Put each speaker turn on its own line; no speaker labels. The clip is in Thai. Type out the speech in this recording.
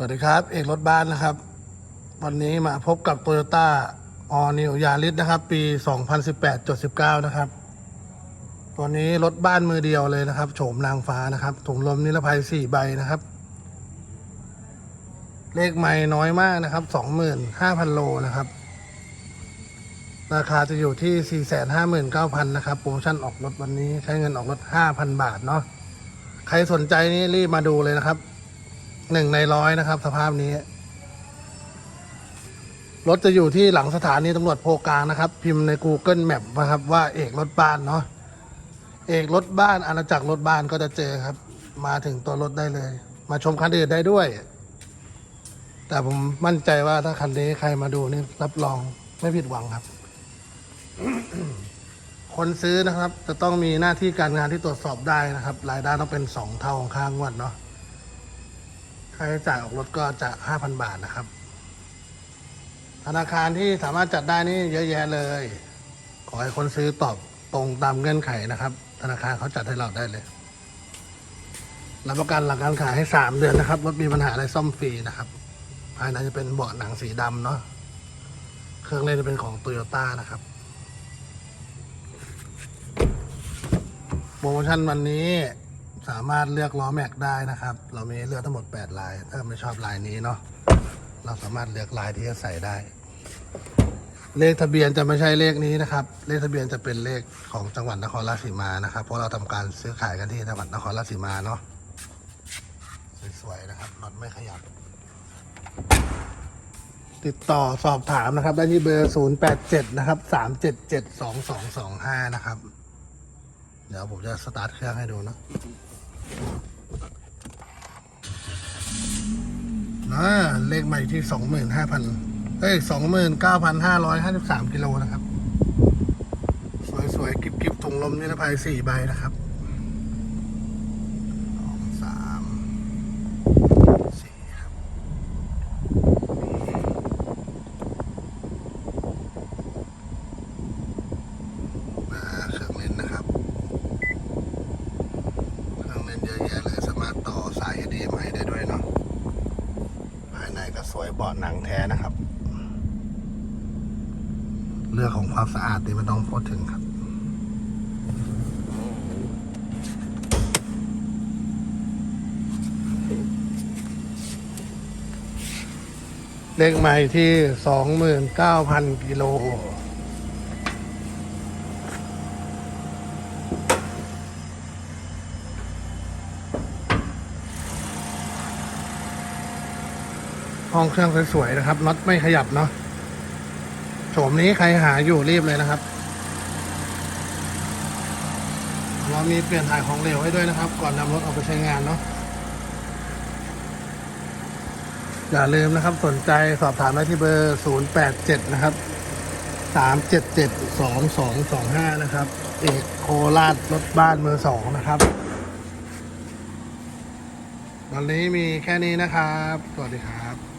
สวัสดีครับ เอกรถบ้านนะครับ วันนี้มาพบกับ t o y ยต้าออนิวยาริสนะครับ ปี 2018.19 นะครับ ตัวนี้รถบ้านมือเดียวเลยนะครับ โฉมนางฟ้านะครับ ถุงลมนิรภัย 4 ใบนะครับ เลขไม่น้อยมากนะครับ 25,000 โลนะครับ ราคาจะอยู่ที่ 459,000 นะครับ โปรโมชั่นออกรถวันนี้ใช้เงินออกรถ 5,000 บาทเนาะ ใครสนใจนี่รีบมาดูเลยนะครับ หนึ่งในร้อยนะครับ สภาพนี้ รถจะอยู่ที่หลังสถานีตำรวจโพกลางนะครับ พิมพ์ใน Google Map นะครับ ว่าเอกรถบ้านเนาะเอกรถบ้านอาณาจักรรถบ้านก็จะเจอครับ มาถึงตัวรถได้เลย มาชมคันอื่นได้ด้วย แต่ผมมั่นใจว่าถ้าคันนี้ใครมาดูนี่รับรองไม่ผิดหวังครับ คนซื้อนะครับ จะต้องมีหน้าที่การงานที่ตรวจสอบได้นะครับ รายได้ต้องเป็นสองเท่าของค่างวดเนาะ ค่าใช้จ่ายออกรถก็จะห้าพันบาทนะครับ ธนาคารที่สามารถจัดได้นี่เยอะแยะเลย ขอให้คนซื้อตอบตรงตามเงื่อนไขนะครับ ธนาคารเขาจัดให้เราได้เลยรับประกันหลังการขายให้สามเดือนนะครับรถมีปัญหาอะไรซ่อมฟรีนะครับ ภายในจะเป็นเบาะหนังสีดำเนาะเครื่องเล่นจะเป็นของโตโยต้านะครับโปรโมชั่นวันนี้ สามารถเลือกล้อแม็กได้นะครับ เรามีเลือกทั้งหมด 8 ลาย ถ้าไม่ชอบลายนี้เนาะเราสามารถเลือกลายที่จะใส่ได้ เลขทะเบียนจะไม่ใช่เลขนี้นะครับ เลขทะเบียนจะเป็นเลขของจังหวัดนครราชสีมานะครับ เพราะเราทำการซื้อขายกันที่จังหวัดนครราชสีมาเนาะสวยๆนะครับรถไม่ขยับ ติดต่อสอบถามนะครับ ได้ที่เบอร์ 087 นะครับ 377 2225 นะครับ เดี๋ยวผมจะสตาร์ทเครื่องให้ดูนะนะเลขใหม่ที่สองหมื่นห้าพันเอ้ยสองหมื่นเก้าพันห้าร้อยห้าสิบสามกิโลนะครับ สวยๆกิบๆถุงลมนิรภัยสี่ใบนะครับสองสามสี่ครับ มาเครื่องเล่นนะครับ เครื่องเล่นเยอะแยะเลยสามารถต่อสาย HDMI ได้ด้วยเนาะภายในก็สวย เบาะหนังแท้นะครับ เรื่องของความสะอาดนี่มันต้องพูดถึงครับเลขใหม่ที่ 29,000 กิโล ห้องเครื่องสวยๆนะครับน็อตไม่ขยับเนาะโฉมนี้ใครหาอยู่รีบเลยนะครับ เรามีเปลี่ยนถ่ายของเหลวให้ด้วยนะครับ ก่อนนำรถออกไปใช้งานเนาะอย่าลืมนะครับ สนใจสอบถามได้ที่เบอร์ 087 นะครับ 377 2225 นะครับ เอกโคราชรถบ้านมือสองนะครับวันนี้มีแค่นี้นะครับ สวัสดีครับ